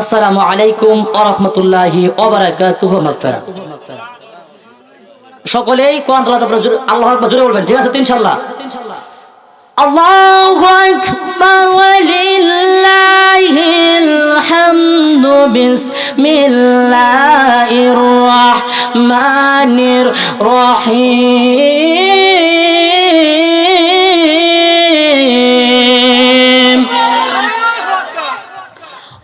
আসসালামু আলাইকুম ওয়া রাহমাতুল্লাহি ওয়া বারাকাতুহু, মাগফিরাত। সকলেই কোরআন তেলাওয়াত আল্লাহু আকবার জোরে বলবেন, ঠিক আছে ইনশাআল্লাহ? আল্লাহু আকবার ওয়ালিল্লাহিল হামদু বিসমিল্লাহির রাহমানির রহিম।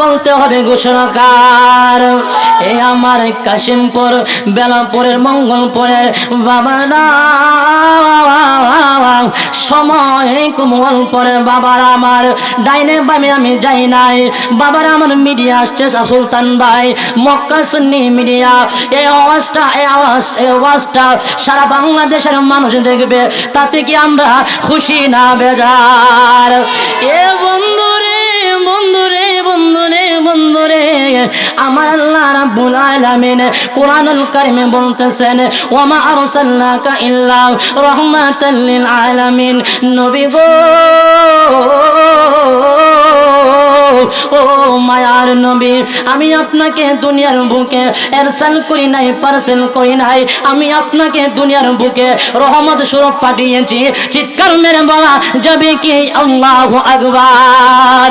বলতে হবে ঘোষণাকার। এ আমার কাশিমপুর, বেলাপুরের, মঙ্গলপুরের বাবা না। সময় কুমল পরে বাবার আমার। ডাইনে বামে আমি যাই নাই। বাবার আমার মিডিয়া আসছে সুলতান ভাই। Mecca Sunni media. এই আওয়াজটা এই আওয়াজ এই আওয়াজটা সারা বাংলাদেশের মানুষ দেখবে। তাতে কি আমরা খুশি না বেজার? এ বন্ধুরে বন্ধুরে বন্ধুরে বন্ধুরে, আমার আল্লাহ রাব্বুল আলামিন কোরআনুল কারিমে বলতেছেন ওয়ামা আরসালনাকা ইল্লা রাহমাতাল লিল আলামিন। নবী গো ও মায়ার নবী, আমি আপনাকে দুনিয়ার বুকে এরসাল করি নাই, পার্সেল করি নাই। আমি আপনাকে দুনিয়ার বুকে রহমত স্বরূপ পাঠিয়েছি। চিৎকার মেরে বলা যাবে কি আল্লাহু আকবার?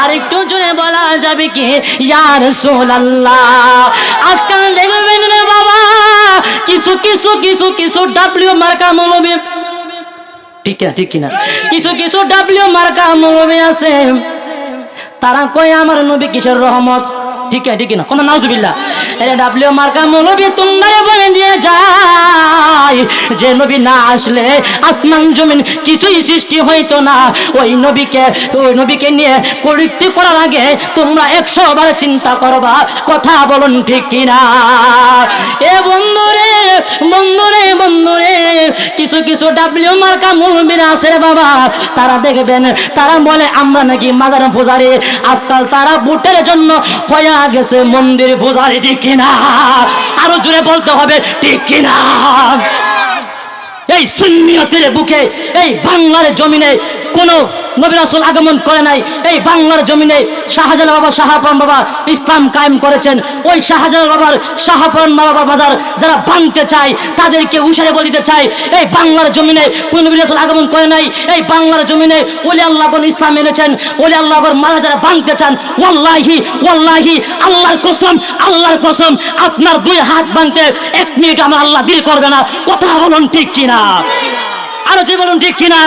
আর একটু জোরে বলা যাবে কি, ইয়া রাসূলুল্লাহ। আজকাল দেখবেন রে বাবা, কিছু কিছু কিছু কিছু ডাব্লিউ মার্কা মৌলবী ঠিক না ঠিক কিনা? কিছু কিছু ডাব্লিউ মার্কা মৌলবী আছে। তারা কয়, আমার নবী কিসের রহমত? ঠিক আছে, ঠিক না, কোন নাউজুবিল্লাহ। এর ডাব্লিউ মার্কা মৌলবী বলে দিয়ে যায় যে নবী না আসলে আসমান, জমিন কিছুই সৃষ্টি হইতো না। ওই নবীকে ওই নবীকে নিয়ে করিত্তি করার আগে তোমরা একশো বার চিন্তা করবা, কথা বলুন ঠিক কিনা? এ বন্ধুরে বন্ধুরে বন্ধুরে, কিছু কিছু ডাব্লিউ মার্কা মৌলবীরা আছে বাবা। তারা দেখবেন, তারা বলে, আমরা নাকি মাদার পূজারি। আজকাল তারা বুটের জন্য হয়ে গেছে মন্দির পূজারি, ঠিক কিনা? আরও জোরে বলতে হবে, ঠিক কিনা? এই সুন্নিয়তের বুকে, এই বাংলার জমিনে কোন নবী রাসূল আগমন করে নাই। এই বাংলার জমিনে শাহজালাল বাবা শাহাপন বাবা ইসলাম কায়েম করেছেন। ওই শাহজালাল বাবার শাহাপন বাবা বাজার যারা ভাঙতে চায়, তাদেরকে উসারে বলিতে চায়, এই বাংলার জমিনে কোন নবী রাসূল আগমন করে নাই। এই বাংলার জমিনে ওলি আল্লাহ কোন ইসলাম এনেছেন, ওলি আল্লাহ মারা যারা ভাঙতে চান, ওয়াল্লাহি ওয়াল্লাহি, আল্লাহর কসম আল্লাহর কসম, আপনার দুই হাত ভাঙতে এক মিনিট আমার আল্লাহ দিল করবে না। কথা বলুন ঠিক কিনা? আরও যে বলুন ঠিক কিনা?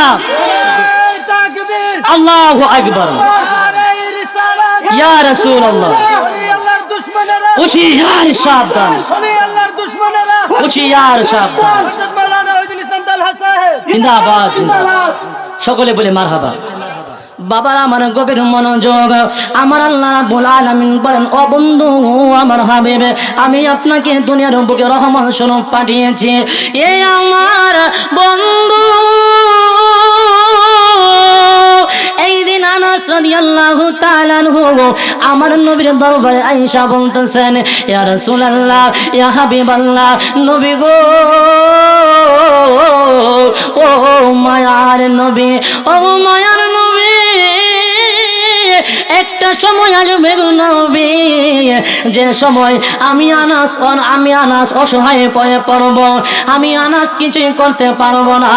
আল্লাহ আকবর। ইয়া আল্লাহর দুশমনেরা হুশিয়ার সাবধান। হুশিয়ার সাবধান। জিন্দাবাদ সকলে বলে মারহাবা। বাবার, আমার গভীর মনোযোগ। আমার আল্লাহ রাব্বুল আলামিন বলেন, ও বন্ধু, আমার হাবিব, আমি আপনাকে দুনিয়ার বুকে রহমান স্বরূপ পাঠিয়েছি। এই আমার বন্ধু আনাস রাদিয়াল্লাহু তাআলা আমার নবীর দরবারে আয়েশা বলতেছেন, ইয়া রাসূলুল্লাহ, ইয়া হাবিবাল্লাহ, নবী গো, ও মায়ার নবী, ও মায়ার নবী একটা সময় আসবে নবী যে সময় আমি আনাস আমি আনাস অসহায় পয়ে পড়ব। আমি আনাস কিছুই করতে পারব না।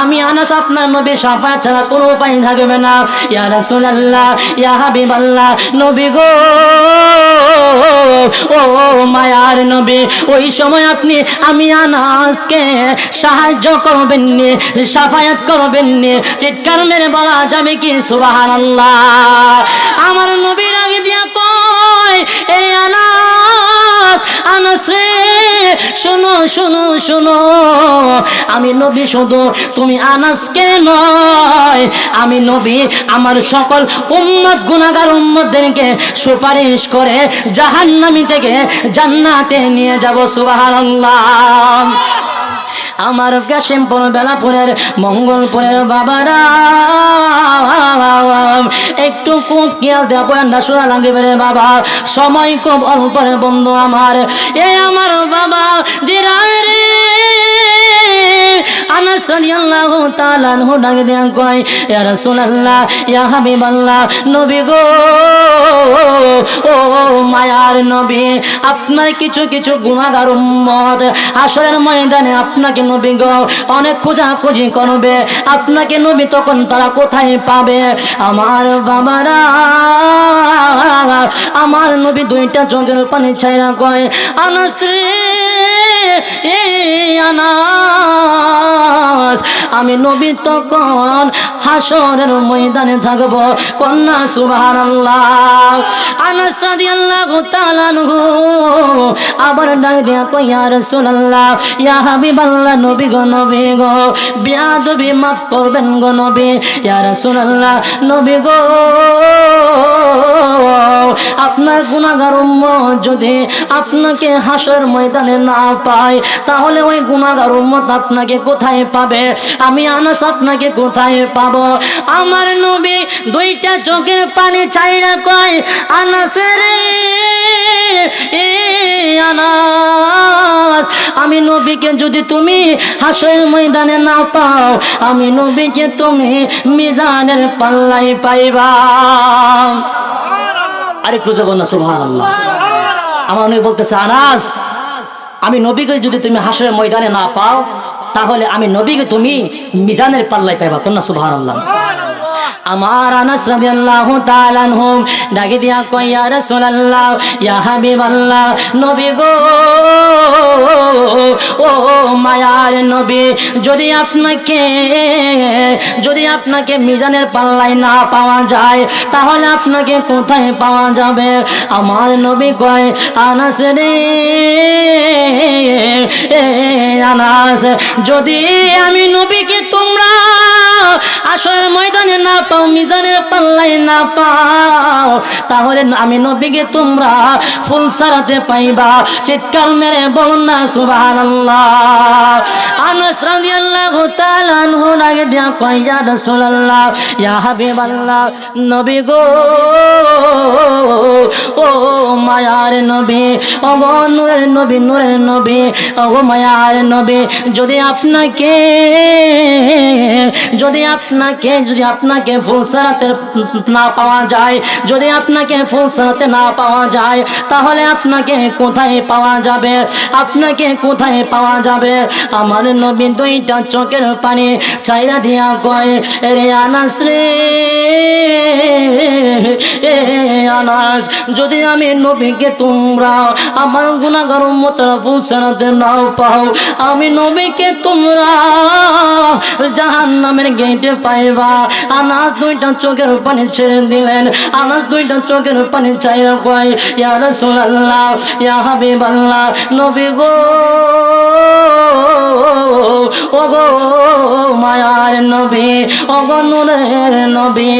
আমি আনাস আপনার নবী সাফা ছাড়া কোনো উপায় থাকবে না। ইয়া রাসূলুল্লাহ, ইয়া হাবিবাল্লাহ, নবী গো। ও মায়ার নবী, ওই সময় আপনি আমি আনাসকে সাহায্য করবেন নি, সাফায়াত করবেন নি। চিৎকার মেরে বলা যাবে কি? সুবহানাল্লাহ। আমার নবীর আগে দিয়া কয়, এ আনাস আনাস রে, শোনো শোনো শোনো, আমি নবী শুধু, তুমি আনাসকে নয়, আমি নবী, আমার সকল উম্মত, গুনাহগার উম্মতদেরকে সুপারিশ করে জাহান্নামী থেকে জান্নাতে নিয়ে যাব, সুবহানাল্লাহ। আমার কাশিমপুর, বেলাপুরের, মঙ্গলপুরের বাবারা বললাম, একটু খুব খেয়াল দেওয়া না শোনা লাগবে রে বাবা। সময় খুব অল্প রে বন্ধু আমার। এ আমার বাবা, যে রে। আনাস রাদিয়াল্লাহু তাআলা আনহু ডাকে দেয়া কয়, ইয়া রাসূলুল্লাহ, ইয়া হাবিবাল্লাহ, নবী গো। নবী, আপনার কিছু কিছু গুনাহগার উম্মত আসরের ময়দানে আপনাকে নবী গো, অনেক খোঁজাখুঁজি করবে। আপনাকে নবী তখন তারা কোথায় পাবে? আমার বাবারা, আমার নবী দুইটা চোখের পানি ছাইরা কয়, আনাস রে, এ আনাস, আমি নবী তখন হাসরের ময়দানে থাকব। কন্যা আল্লাহ আনাস রাদিয়াল্লাহু তাআলা আবার ডাক দিয়া কই ইয়া রাসূলুল্লাহ, ইয়া হাবিবাল্লাহ, নবী গো নবী গো, বিয়াদবি মাফ করবেন গো, নবী, ইয়া রাসূলুল্লাহ, নবী গো, আপনার গুনাহগার উম্মত যদি আপনাকে হাসর ময়দানে না পায়, তাহলে ওই গুনাহগার উম্মত আপনাকে কোথায় পাবে? আমি আনাস আপনাকে কোথায় পাবো? আমার নবী দুইটা চোখের পানি চাই না কয় আনাস রে আনাস, আমি নবীকে যদি তুমি হাসর ময়দানে না পাও, আমি নবীকে তুমি মিজানের পাল্লাই পাইবা। আরেকটু যাব না সুভান আমার নবী বলতেছে, আনাস, আমি নবীকে যদি তুমি হাসরের ময়দানে না পাও, তাহলে আমি নবীকে তুমি মিজানের পাল্লাই পাইবা। কন্যা সুভান আমার আনাস রাদিয়াল্লাহু তাআলা আনহু ডাকি দিয়া কই ইয়া রাসূলুল্লাহ, ইয়া হাবিবাল্লাহ, নবী গো, ও মায়ার নবী, যদি আপনাকে যদি আপনাকে মিজানের পাল্লায় না পাওয়া যায়, তাহলে আপনাকে কোথায় পাওয়া যাবে? আমার নবী কয়, আনাস রে আনাস, যদি আমি নবীকে তোমরা আসরের ময়দানে না পাও, মিজানের পাল্লায় না পাও, তাহলে আমি নবীকে তোমরা ফুল সারাতে পাইবা। চিৎকার মেরে বলুন না, সুবহানাল্লাহ। নবী গো, ও নবী ও নবী, নূরের নবী ও নবী, যদি আপনাকে যদি আপনাকে যদি আপনাকে ফুল সারাতে না পাওয়া যায়, যদি আপনাকে ফুল সারাতে না পাওয়া যায়, তাহলে আপনাকে কোথায় পাওয়া যাবে? আপনাকে কোথায় পাওয়া যাবে? আমার নবী দুইটা চোখের পানি চাইরা দিয়া কয় রে আনাস রে আনাস, যদি আমি নবীকে তোমরা আমার গুণাগার মতরা ফুল সারাতে নাও পাও, আমি নবীকে তোমরা জাহান নামের গেটে পাইবা। আনাস দুইটা চোখের পানি ছেড়ে দিলেন। আনাস দুইটা চোখের পানি চাইরা কয়, ইয়া রাসূলুল্লাহ, ইয়া হাবিবাল্লাহ, নবী গো ও গো মায়ার নবী ও নূরের নবী,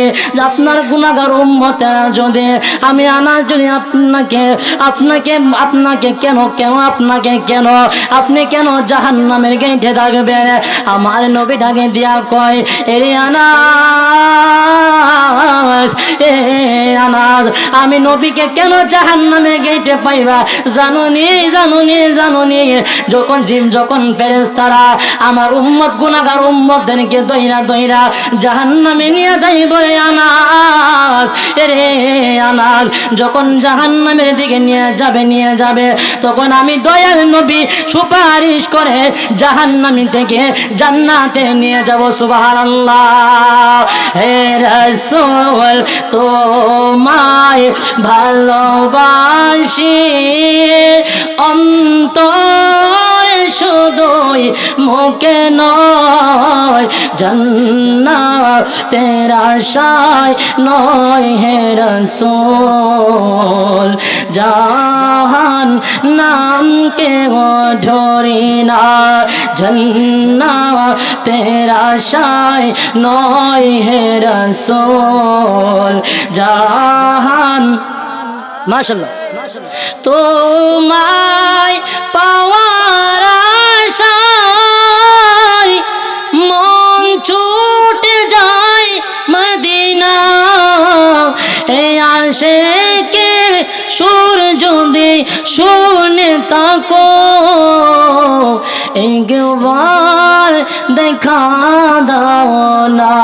আপনার গুনাহগার উম্মতেরা যদি আমি আনাস যদি আপনাকে আপনাকে আপনাকে কেন কেন, আপনাকে কেন, আপনি কেন জাহান্নামের গেটে থাকবেন আমার নবী ডাকে দিয়া কয়, এরে আনাস এ আমি নবীকে কেন জাহান্নামের গেটে পাইবা? জানুনি জানুনি জানুনি। যখন জিম যখন ফেরেশতারা আমার উম্মত, গুনাহগার উম্মতদেরকে দইরা দইরা জাহান্নামে নিয়ে যাই বলে, আনাস এরে আনাস, যখন জাহান্নামের দিকে নিয়ে যাবে নিয়ে যাবে, তখন আমি দয়াল নবী সুপারিশ করে জাহান্নামি থেকে জান্নাতে নিয়ে যাব, সুবহানাল্লাহ। হে রাসূল, তোমায় ভালোবাসি। অন্তরে শুধুই মুখে নয়, জান্নাতের আশায় নয় হে রসুল। জাহান নামকে ধরি না, জান্নাতের আশায় নয় হে রসুল, জাহান। মাশাল্লাহ তোমায় পাওয়ার আশায় মন ছুটে যায় মদিনা। আসে কে সুর যদি শুনে তাকো। একবার দেখা দাও না।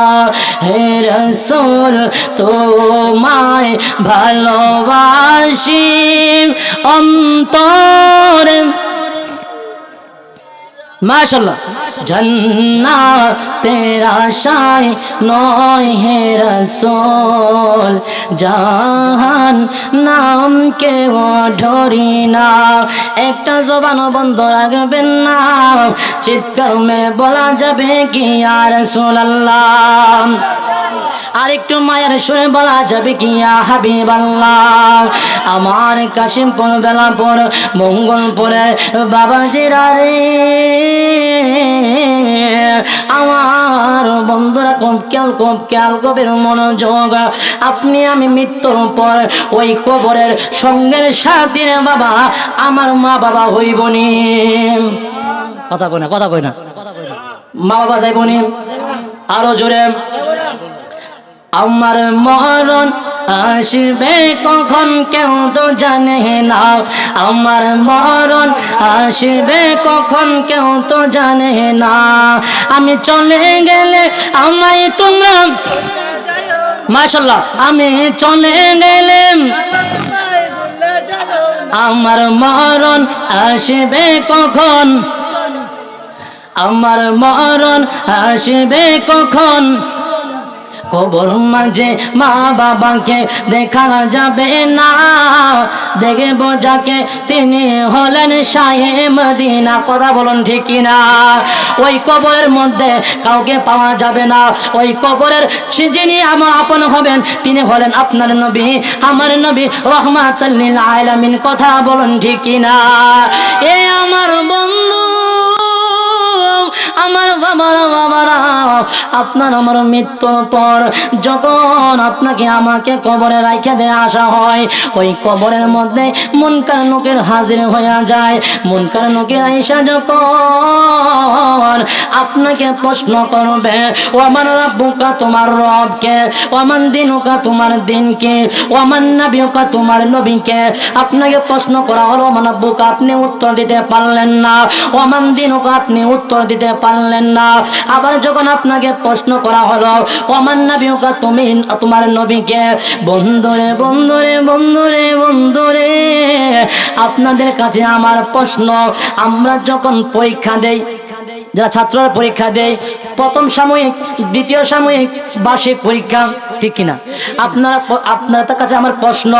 হে রসুল তোমায় ভালোবাসি। অন্তর মাশাল্লাহ জন্না তেরা শাই নয় হে রসোল। জাহান নাম কে ও না। একটা জবান বন্ধ রাখবেন না। চিৎকার মে বলা যাবে কি আর সোল্লাহ আর একটু মায়ের শুনে বলা যাবে কি হাবিব আল্লাহ আমার কাশিমপুর, বেলাপুর, মঙ্গলপুরে বাবাজিরা রে। আমার বন্ধুরা খুব খেয়াল কবির মনোযোগ। আপনি আমি মৃত্যুর পর ওই কবরের সঙ্গের সাথে বাবা, আমার মা বাবা হইবনি। কথা কই না, কথা কই না। মা বাবা যাইবনি? আরও জোরে। আমার মরণ আসবে কখন কেউ তো জানে না। আমার মরণ আসবে কখন কেউ তো জানে না। আমি চলে গেলে আমায় তোমরা মাশাল্লাহ আমি চলে গেলে আমার মরণ আসবে কখন? আমার মরণ আসবে কখন? কবর মাঝে মা বাবাকে দেখা যাবে না। দেখব যাকে তিনি হলেন শাহে মদিনা। কথা বলুন ঠিক কিনা? ওই কবরের মধ্যে কাউকে পাওয়া যাবে না। ওই কবরের যিনি আমার আপন হবেন, তিনি হলেন আপনার নবী। আমার নবী আলামিন। কথা বলুন ঠিক কিনা? এ আমার বন্ধু আমার বাবারা বাবারা, আপনার আমার মৃত্যুর পর যখন আপনাকে আমাকে কবরে রাখে দিয়ে আসা হয়, ওই কবরের মধ্যে মনকার লোকের হাজির হয়ে যায়। মনকার লোকের আইসা যখন আপনাকে প্রশ্ন করবে, ও আমার রাব্বুকা তোমার রবকে, ও আমার দিনুকা তোমার দিনকে, ও আমার নবীকা তোমার নবীকে? আপনাকে প্রশ্ন করা হলো আমার আব্বুকা আপনি উত্তর দিতে পারলেন না। ও আমার দিনুকা, আপনি উত্তর দিতে পারলেন না। আবার যখন আপনাকে প্রশ্ন করা হলো ও আমার নবীকা তুমি তোমার নবীকে, বন্ধুরে বন্ধুরে বন্ধুরে বন্ধুরে, আপনাদের কাছে আমার প্রশ্ন, আমরা যখন পরীক্ষা দেই যারা ছাত্ররা পরীক্ষা দেয়, প্রথম সাময়িক, দ্বিতীয় সাময়িক বার্ষিক পরীক্ষা, ঠিক কিনা? আপনারা আপনাদের কাছে আমার প্রশ্ন,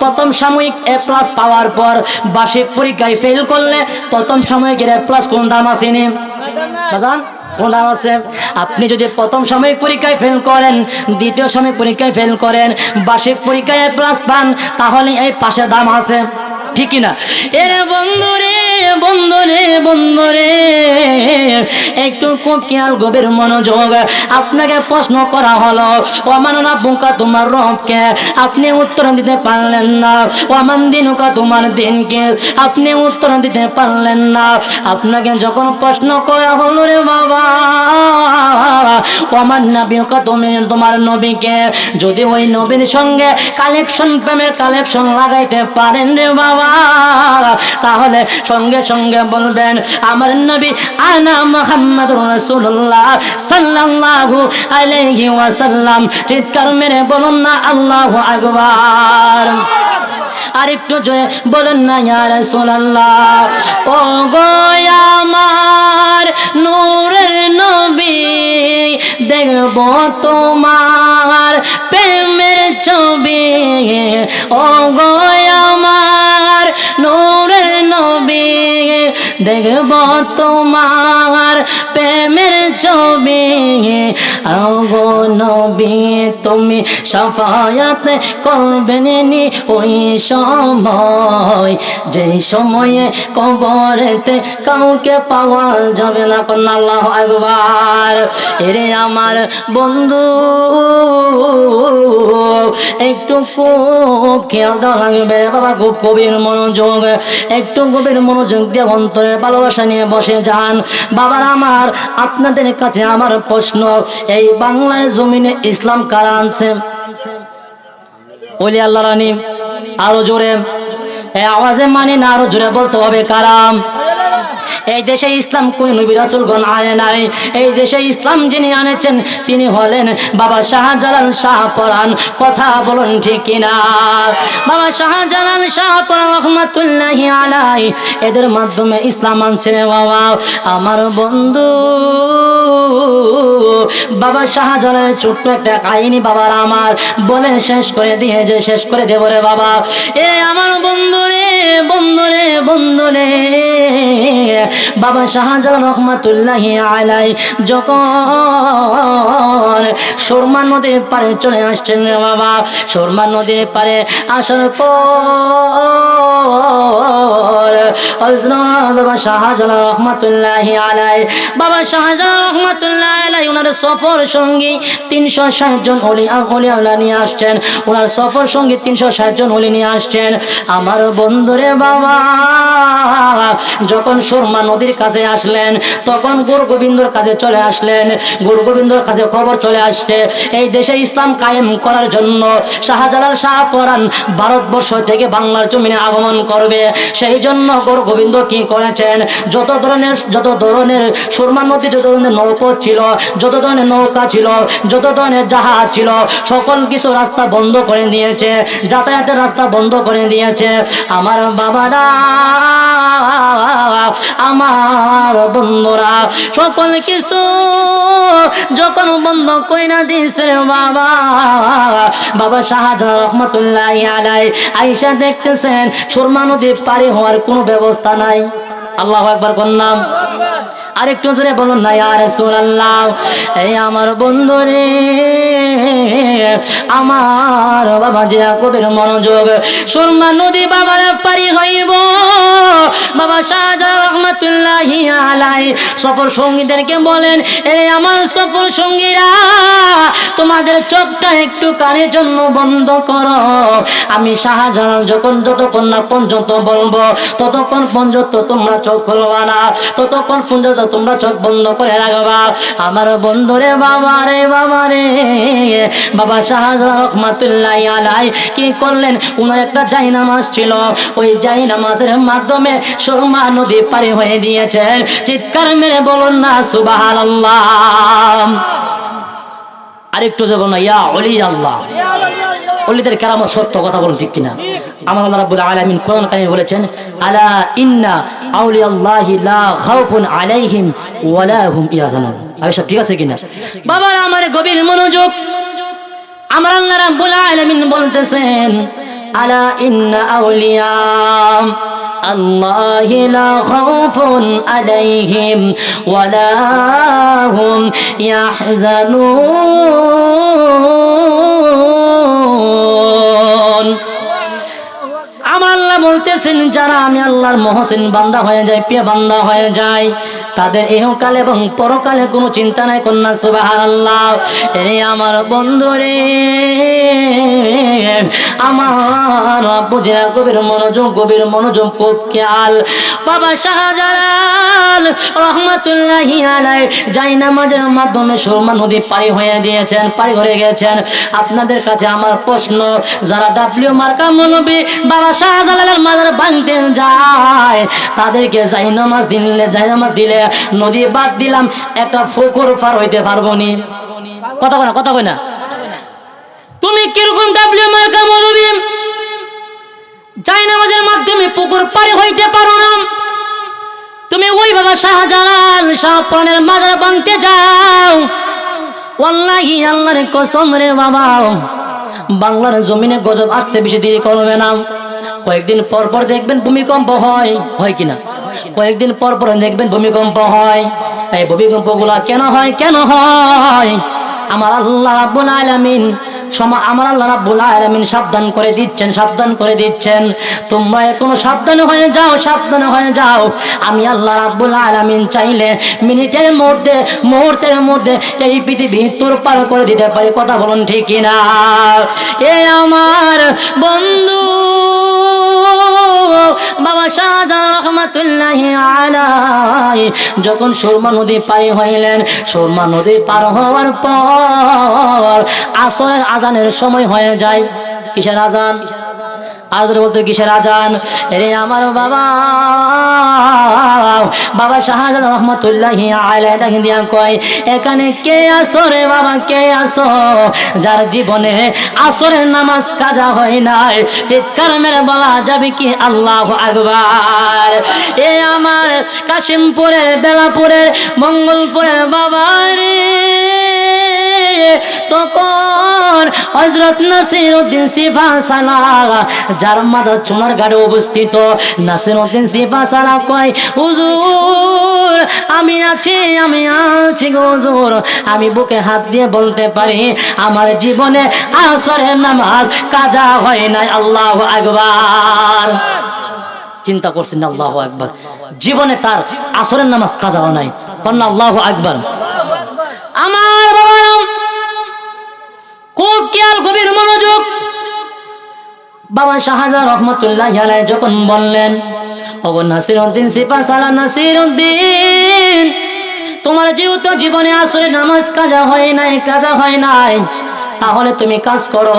প্রথম সাময়িক এ প্লাস পাওয়ার পর বার্ষিক পরীক্ষায় ফেল করলে প্রথম সাময়িকের এ প্লাস কোন দাম আসেনি বাজান আছে? আপনি যদি প্রথম সাময়িক পরীক্ষায় ফেল করেন, দ্বিতীয় সাময়িক পরীক্ষায় ফেল করেন, বার্ষিক পরীক্ষায় এ প্লাস পান, তাহলে এই পাশের দাম আছে। ঠিকই না। এরে বন্ধুরে বন্ধুরে বন্ধুরে, একটু খুব খেয়াল গভীর মনোযোগ। আপনাকে প্রশ্ন করা হলো, অমাননা বুকা তোমার রবকে, আপনি উত্তর দিতে পারলেন না। অমান দিনুকা তোমার দিনকে, আপনি উত্তর দিতে পারলেন না। আপনাকে যখন প্রশ্ন করা হলো রে বাবা, অমান নবীকা তুমি তোমার নবীকে, যদি ওই নবীর সঙ্গে কালেকশন, প্রেমের কালেকশন লাগাইতে পারেন রে বাবা তাহলে সঙ্গে সঙ্গে বলবেন, আমার নবী আনা মোহাম্মদ রাসূলুল্লাহ সাল্লাল্লাহু আলাইহি ওয়াসাল্লাম। চিৎকার মেরে বলুন না, আল্লাহু আকবার। আর একটু জোরে বলেন না, ইয়া রাসূলুল্লাহ ও গো আমার নূরের নবী, দেখব তোমার প্রেমের ছবি। ও গো আমার নূরের নবী দেখব তোমার প্রেমের ছবি আগো নবী, তুমি সাফায়াত করবেন নি ওই সময়। যে সময়ে কবরেতে কাউকে পাওয়া যাবে না কোন আল্লাহ একবার এরে আমার বন্ধু, একটু খুব খেয়াল লাগবে বাবা, খুব গভীর মনোযোগ, একটু কবির মনোযোগ দিয়ে অন্তরে ভালোবাসা নিয়ে বসে যান। বাবার আমার, আপনাদের কাছে আমার প্রশ্ন, এই বাংলায় জমিনে ইসলাম কারা আনছে? ওলি আল্লাহ রানী আরও জোরে। আওয়াজে মানি না, আরও জোরে বলতে হবে কারাম। এই দেশে ইসলাম কোন নবী রাসূলগণ আনে নাই। এই দেশে ইসলাম যিনি আনেছেন, তিনি হলেন বাবা শাহজালাল শাহ পরান। কথা বলুন ঠিক কিনা? বাবা শাহজালাল শাহ পরান রহমাতুল্লাহি আলাই এদের মাধ্যমে ইসলাম আনছেন বাবা। আমার বন্ধু, বাবা শাহজালালের ছোট্ট একটা কাহিনী বাবার আমার। বলে শেষ করে দিয়ে যে শেষ করে দেব রে বাবা। এ আমার বন্ধু রে বন্ধু রে বন্ধু রে। বাবা শাহজালাল রহমাতুল্লাহি আলাই যখন সুরমা নদীর পারে চলে আসছেন বাবা সুরমা নদীর পারে আসার পর বাবা শাহজালাল রহমাতুল্লাহি আলাই বাবা শাহজালাল রহমাতুল্লাহি আলাই ওনার সফর সঙ্গী তিনশো ষাট জন অলি অলি আল্লাহ নিয়ে আসছেন ওনার সফর সঙ্গী তিনশো ষাট জন অলি নিয়ে আসছেন। আমার বন্ধুরে বাবা, যখন সুরমা নদীর কাছে আসলেন। তখন গুরু গোবিন্দর কাছে চলে আসলেন। গুরু গোবিন্দর কাছে খবর চলে আসছে, এই দেশে ইসলাম কায়েম করার জন্য শাহজালাল শাহ পরান ভারতবর্ষ থেকে বাংলার জমিনে আগমন করবে। সেই জন্য গুরু গোবিন্দ কি করেছেন? যত ধরনের যত ধরনের সুরমা নদী, যত ধরনের নৌকো ছিল, যত ধরনের নৌকা ছিল, যত ধরনের জাহাজ ছিল, সকল কিছু রাস্তা বন্ধ করে দিয়েছে, যাতায়াতের রাস্তা বন্ধ করে দিয়েছে। আমার বাবারা আমার বন্ধুরা, সকল কিছু যখন বন্ধ কইনা দিয়েছে রে বাবা বাবা শাহজাহান রহমতুল্লাহ আলাই আইসা দেখতেছেন, সুরমা নদী পারি হওয়ার কোনো ব্যবস্থা নাই। আল্লাহ একবার করলাম আরেকটু জোরে বলুন না, ইয়া রাসূলুল্লাহ, এই আমার বন্ধু রে আমার বাবা জিয়া কবির মনোযোগ, সুরমা নদী বাবার পারি হইব। বাবা শাহজাহান রহমাতুল্লাহি আলাই সফর সঙ্গীদেরকে বলেন এই আমার সফর সঙ্গীরা, তোমাদের চোখটা একটু কানের জন্য বন্ধ করো। আমি শাহজাহান যখন যতক্ষণ না পর্যন্ত বলব, ততক্ষণ পর্যন্ত তোমরা চোখ খুলবা না। ততক্ষণ পর্যন্ত তোমরা চোখ বন্ধ করে রাখবা। আমার বন্ধুরে বাবা রে বাবা রে। বাবা শাহজাহান রহমাতুল্লাহ আলাই কি করলেন? উনার একটা জাইনামাজ ছিল। ওই জাই নামাজের মাধ্যমে সুরমা নদী পারে হয়ে দিয়েছেন। চিৎকার মেরে বলুন না সুবাহ আরেকটু যাব না, ইয়া অলি আল্লাহ অলিদের কেরামত সত্য কথা বলুন ঠিক কিনা? আমার আল্লাহ রাব্বুল আলামিন কোরআন কারিমে বলেছেন, আলা ইন্না আউলিয়াল্লাহি লা খাউফুন আলাইহিম ওয়ালা হুম ইয়াহজানুন। আমি সব ঠিক আছে কিনা? বাবার, আমার গভীর মনোযোগ। আমার আল্লাহ রাব্বুল আলামিন বলতেছেন আলা ইন্না আউলিয়া الله لا خوف عليهم ولا هم يحزنون আমার আল্লাহ বলতেছেন যারা আমি আল্লাহর মহসিন বান্দা হয়ে যায় প্রিয় বান্দা হয়ে যায় তাদের এহকাল এবং পরকালে কোনো চিন্তা নাই কন্যা সুবাহ আল্লাহ এই আমার বন্ধুরে আমার বুঝিরা গভীর মনোযোগ গভীর মনোযোগ খুব খেয়াল। বাবা শাহজালাল রহমতুল্লাহি আলাই যাই নামাজের মাধ্যমে সুরমা নদী পারি হয়ে দিয়েছেন পারি হয়ে গেছেন আপনাদের কাছে আমার প্রশ্ন, যারা ডাব্লিউ মার্কা মনবী বাবা শাহজালালের মাজার ভাঙতে যায়, তাদেরকে যাই নামাজ দিলে, যাই নামাজ দিলে নদী বাদ দিলাম, একটা ফুকুর পার হইতে পারব নি। কথা কয় কথা কয় না। তুমি কীরকম ডাব্লিউ মার্কা মৌলবী? যাই নামাজের মাধ্যমে পুকুর পারে হইতে পারো না। তুমি ওই বাবা শাহজালাল শাহপুরানের মাজার বানতে যাও। ওয়াল্লাহি আল্লাহর কসম রে বাবা। বাংলার জমিনে গজব আসতে বেশি দেরি করবে না। কয়েকদিন পর পর দেখবেন ভূমিকম্প হয়। হয় কিনা? কয়েকদিন পর পর দেখবেন ভূমিকম্প হয়। এই ভূমিকম্পগুলা কেন হয় কেন হয়? আমার আল্লাহ রাব্বুল আলামিন সমা আমার আল্লাহ রাব্বুল আলামিন সাবধান করে দিচ্ছেন, সাবধান করে দিচ্ছেন। তোমরা এখনও সাবধান হয়ে যাও, সাবধান হয়ে যাও। আমি আল্লাহ রাব্বুল আলামিন চাইলে মিনিটের মধ্যে, মুহূর্তের মধ্যে এই পৃথিবী তোর পার করে দিতে পারি। কথা বলুন ঠিক না এ আমার বন্ধু বাবা শাহজাহান রহমতুল্লাহ আলাই। যখন সুরমা নদী পারি হইলেন, সুরমা নদী পার হওয়ার পর আসরের আজানের সময় হয়ে যায়। কিসের আজান? আর বলতো কিসের আজান? রে আমার বাবা বাবা শাহজাদ রহমতুল্লাহ আলাই ডাকে কয়, এখানে কে আসো রে বাবা, কে আসো যার জীবনে আসরের নামাজ কাজা হয় নাই, চিৎকার মেরে বলা যাবে কি আল্লাহ আকবার? এ আমার কাশিমপুরের, বেলাপুরের, মঙ্গলপুরের বাবা রে। তখন হজরত নাসির উদ্দিন সিফা সালা যার মাদার চুনার গাড়ি অবস্থিত। নাসির উদ্দিন সিফা সালা কয়, হুজুর, আমি আছি আমি আছি গো হুজুর। আমি বুকে হাত দিয়ে বলতে পারি, আমার জীবনে আসরের নামাজ কাজা হয় নাই, আল্লাহ আকবার। চিন্তা করছেন আল্লাহ আকবার। জীবনে তার আসরের নামাজ কাজা হয় নাই। কন্যা আল্লাহ আকবার। আমার বাবা খুব খেয়াল, গভীর মনোযোগ। বাবা শাহজাহান রহমতুল্লাহ যখন বললেন, ওগো নাসির উদ্দিন সিপা সালা নাসির উদ্দিন তোমার যেহেতু জীবনে আসরে নামাজ কাজা হয় নাই, কাজা হয় নাই তাহলে তুমি কাজ করো।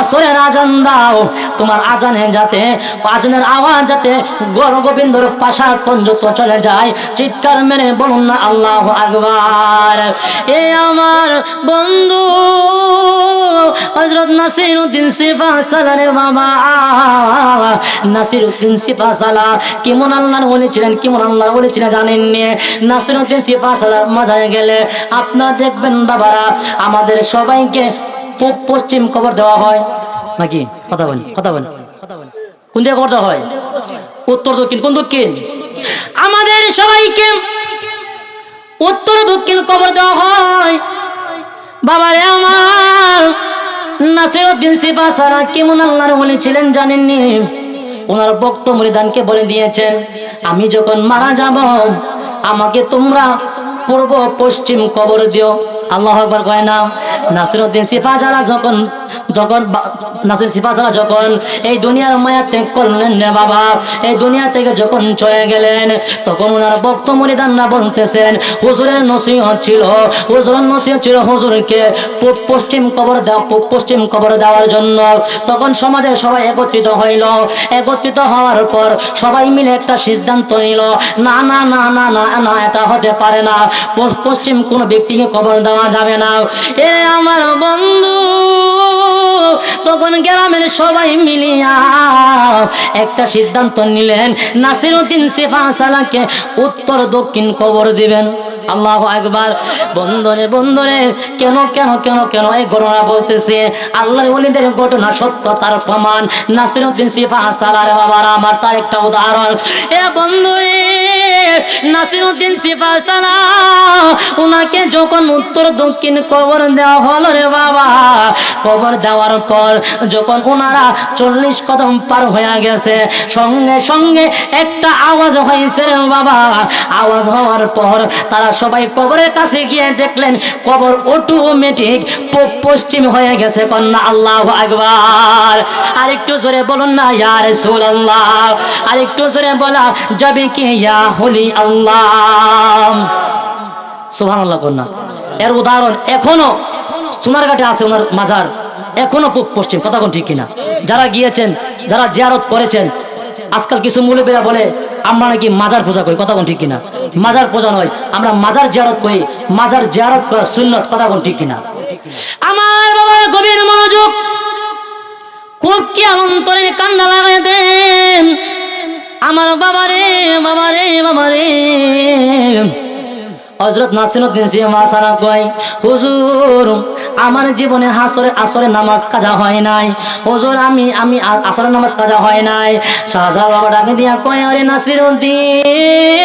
আসরের আজান দাও। তোমার আজানে যাতে আজানের আওয়াজ যাতে গর গোবিন্দর পাশা পর্যন্ত চলে যায়। চিৎকার মেরে বলুন না, আল্লাহ আকবার। এ আমার বন্ধু হজরত নাসির উদ্দিন সিফা সালারে বাবা। নাসির উদ্দিন সিফা সালা কেমন আল্লাহর বলেছিলেন কেমন আল্লাহর বলেছিলেন জানেননি? নাসির উদ্দিন সিফা সালার মাজায় গেলে আপনার দেখবেন, বাবারা, আমাদের সবাইকে পূব পশ্চিম কবর দেওয়া হয়। নাকি? কথা বলি কথা বলি কোন দিকে কবর দেওয়া হয়? উত্তর, দক্ষিণ। কোন দক্ষিণ? আমাদের সবাইকে উত্তর, দক্ষিণ কবর দেওয়া হয়। বাবারে আমার নাসির উদ্দিন সিফা সারা কেমন আল্লাহর বলেছিলেন জানেননি? ওনার বক্ত মরিদানকে বলে দিয়েছেন, আমি যখন মারা যাব, আমাকে তোমরা পূর্ব পশ্চিম কবর দিও। আল্লাহ একবার কয় না। নাসিরুদ্দিন সিফাজারা যখন যখন নাসির সিফাজারা যখন এই দুনিয়ার মায়া ত্যাগ করলেন রে বাবা, এই দুনিয়া থেকে যখন চলে গেলেন, তখন ওনার বক্ত মরিদানরা বলতেছেন, হুজুরের নসিহত ছিল, হুজুরের নসিহত ছিল হুজুরকে পশ্চিম কবর দেওয়া পশ্চিম কবর দেওয়ার জন্য। তখন সমাজে সবাই একত্রিত হইল। একত্রিত হওয়ার পর সবাই মিলে একটা সিদ্ধান্ত নিল, না না না না না না, এটা হতে পারে না। পশ্চিম কোনো ব্যক্তিকে কবর দেওয়া যাবে না। এ আমার বন্ধু, তখন গ্রামের সবাই মিলিয়া একটা সিদ্ধান্ত নিলেন, নাসিরুদ্দিন সিফা সালাকে উত্তর দক্ষিণ কবর দিবেন। আল্লাহ একবার বন্ধনে বন্ধনে কেন কেন কেন কেন এই ঘটনা বলতেছে? আল্লাহর ওলিদের ঘটনা সত্য তার প্রমাণ। নাসিরুদ্দিন সিফা সালার বাবার আমার তার একটা উদাহরণ। এ বন্ধু রে, নাসিরুদ্দিন সিফা সালা ওনাকে যখন উত্তর দক্ষিণ কবর দেওয়া হলো রে বাবা কবর দেওয়ার পর যখন ওনারা চল্লিশ কদম পার হয়ে গেছে সঙ্গে সঙ্গে একটা আওয়াজ হয়েছে রে বাবা। আওয়াজ হওয়ার পর তারা সবাই কবরের কাছে গিয়ে দেখলেন, কবর অটোমেটিক পশ্চিম হয়ে গেছে কন্যা, আল্লাহ আকবার। আরেকটু জোরে বলুন না ইয়ার সুর আল্লাহ আরেকটু জোরে বলা যাবে কি, ইয়া হলি আল্লাহ। সুহান আল্লাহ কন্যা। এর উদাহরণ এখনও সোনারঘাটে আছে ওনার মাজার। এখনও পশ্চিম, কথা কোন ঠিক কিনা? যারা গিয়েছেন, যারা জিয়ারত করেছেন আজকাল কিছু মুরব্বীরা বলে, আমরা নাকি মাজার পূজা করি। কথা কোন ঠিক কিনা? মাজার পূজা নয়, আমরা মাজার জিয়ারত করি। মাজার জিয়ারত করা সুন্নত, কথা কোন ঠিক কিনা? আমার বাবা গভীর মনোযোগ, খুব কি অন্তরে কান্না লাগাই দেন। আমার বাবারে বাবারে বাবারে। হজরত নাসিরুদ্দিন সিমা সারা কয় হুজুর, আমার জীবনে হাসরে আসরে নামাজ কাজা হয় নাই। হুজুর, আমি আমি আসরে নামাজ কাজা হয় নাই। শাহজাহান বাবা ডাকে দিয়া কয়, আরে নাসিরুদ্দিন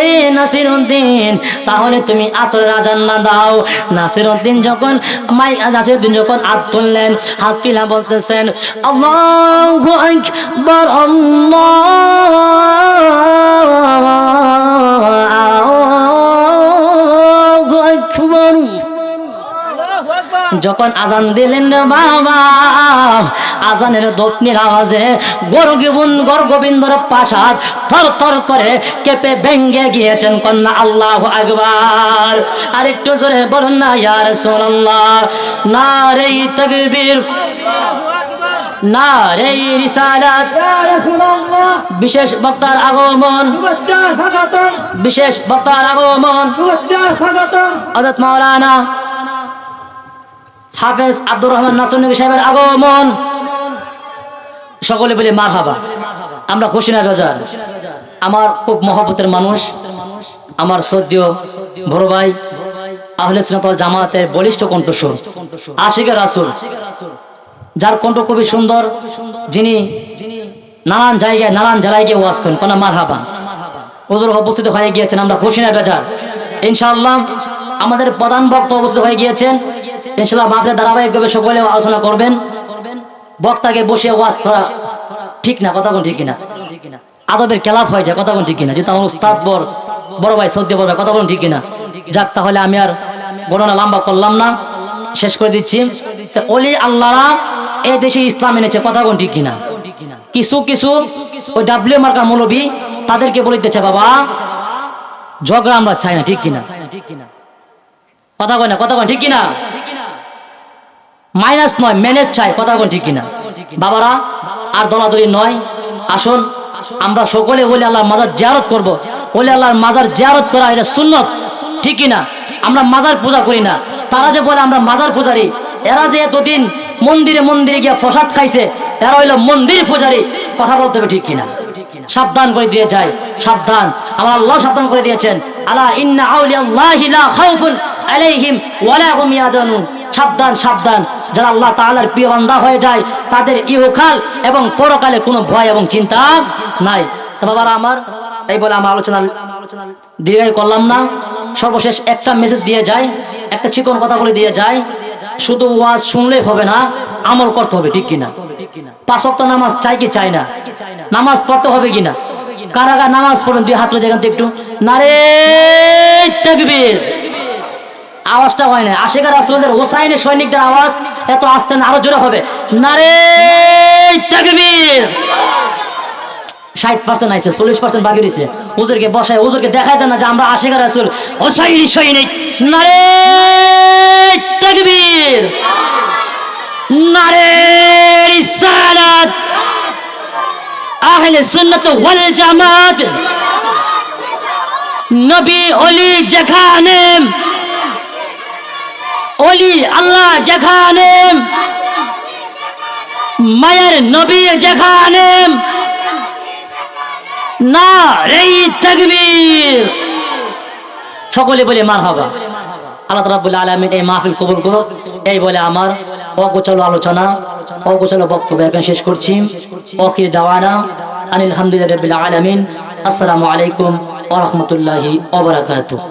এই নাসিরুদ্দিন, তাহলে তুমি আসরের আজান না দাও। নাসিরুদ্দিন যখন মাই, নাসিরুদ্দিন যখন হাত তুললেন, হাত তুলা বলতেছেন, আল্লাহু আকবার, আল্লাহু যখন আজান দিলেন বাবা আজানের দপনির আওয়াজে গর্গবন গর্গবিন্দর প্রাসাদ থর থর করে কেঁপে ভেঙ্গে গিয়েছেন কন্যা আল্লাহ আকবার। আর একটু জোরে বলুন না ইয়ার সোনাল্লাহ না রে তকবীর না রে রিসালাত বিশেষ বক্তার আগমন বিশেষ বক্তার আগমন। হযরত মাওলানা হাফেজ আব্দুর রহমান নাসুর নবী সাহেবের আগমন। সকলে বলে মার হাবা আমরা খুশি না বেজার। আমার খুব মহব্বতের মানুষ, আমার সদ্য বড় ভাই, আহলে সুন্নাত জামাতের বলিষ্ঠ কণ্ঠস্বর, আশিকের রাসূল, যার কণ্ঠ খুবই সুন্দর, যিনি নানান জায়গায়, নানান জেলায় গিয়ে ওয়াজ করেন। কোন মার হাবা ওদের উপস্থিত হয়ে গিয়েছেন, আমরা খুশি না বেজার। ইনশাআল্লাহ আমাদের প্রধান ভক্ত উপস্থিত হয়ে গিয়েছেন। ইনশাআল্লাহ মাহফিলে ধারাবাহিকভাবে সকলে আলোচনা করবেন। বক্তাকে বসে ওয়াজ করা ঠিক না, কথা কোন ঠিক কিনা? আদবের খেলাপ হয়ে যায়, কথা কোন ঠিক কিনা? যেহেতু আমার উস্তাদ বর, বড় ভাই সদ্য বড় কথা কোন ঠিক কিনা? যাক, তাহলে আমি আর বর্ণনা লম্বা করলাম না, শেষ করে দিচ্ছি। অলি আল্লাহরা এই দেশে ইসলাম এনেছে, কথা কোন ঠিক কিনা? কিছু কিছু ওই ডাব্লিউ মার্কার মৌলবী তাদেরকে বলে দিচ্ছে বাবা, ঝগড়া আমরা চাই না, ঠিক কিনা? কথা কয় না, কথা কয় ঠিক কিনা? মাইনাস নয় ম্যানেজ চাই, কথা কোন ঠিক কিনা? বাবারা, আর দলাদলি নয়। আসুন, আমরা সকলে বলে আল্লাহর মাজার জিয়ারত করব। বলে আল্লাহর মাজার জিয়ারত করা এটা সুন্নত। ঠিক কিনা? আমরা মাজার পূজা করি না। তারা যে বলে আমরা মাজার পূজারি, এরা যে এতদিন মন্দিরে মন্দিরে গিয়ে প্রসাদ খাইছে, এরা হইল মন্দির পূজারি। কথা বলতে হবে ঠিক কিনা? সাবধান করে দিয়ে যায় সাবধান। আমার আল্লাহ সাবধান করে দিয়েছেন, আলা ইন্না আউলিয়াল্লাহি লা খাউফুন আলাইহিম ওয়ালা হুম ইয়াজানুন। সাবধান সাবধান। যারা আল্লাহ তাআলার প্রিয় বান্দা হয়ে যায়, তাদের ইহকাল এবং পরকালে কোনো ভয় এবং চিন্তা নাই। তো বাবারা আমার, এই বলে আমার আলোচনা, দীর্ঘায়ু করলাম না। সর্বশেষ একটা মেসেজ দিয়ে যায়, একটা চিকন কথা বলে দিয়ে যায়, শুধু ওয়াজ শুনলেই হবে না, আমল করতে হবে, ঠিক কিনা? পাঁচ ওয়াক্ত নামাজ চাই কি চাই না? নামাজ পড়তে হবে কিনা কারা কারা নামাজ পড়েন, দুই হাত যেখান থেকে একটু। নারে, তাকবীর। আওয়াজটা হয় না। আশেখার আসলের হোসাইনের সৈনিকদের আওয়াজ এত আসতে না, আরও জোরে হবে। নারে ষাট পার্সেন্ট আইসে চল্লিশ পার্সেন্ট বাকি দিছে হুজুরকে বসায়, হুজুরকে দেখাই দেন না যে আমরা আশেখার আসল হোসাইনি সৈনিক। নারে, তাকবীর। নারে, রিসালাত। আহলে সুন্নাত ওয়াল জামাত। নবী অলি যেখানে অলি আল্লাহ যেখানে, মায়ের নবী যেখানে, না রেই তাকবীর। সকলে বলে মার হবা। আল্লাহ রাব্বুল আলামিন এই মাহফিল কবুল করুক। এই বলে আমার অগোছালো আলোচনা, অগোছালো বক্তব্য এখন শেষ করছি। ওয়াকির দাওয়ানা আনিল হামদুলিল্লাহি রাব্বিল আলামিন। আসসালামু আলাইকুম ওয়া রাহমাতুল্লাহি ওয়া বারাকাতুহু।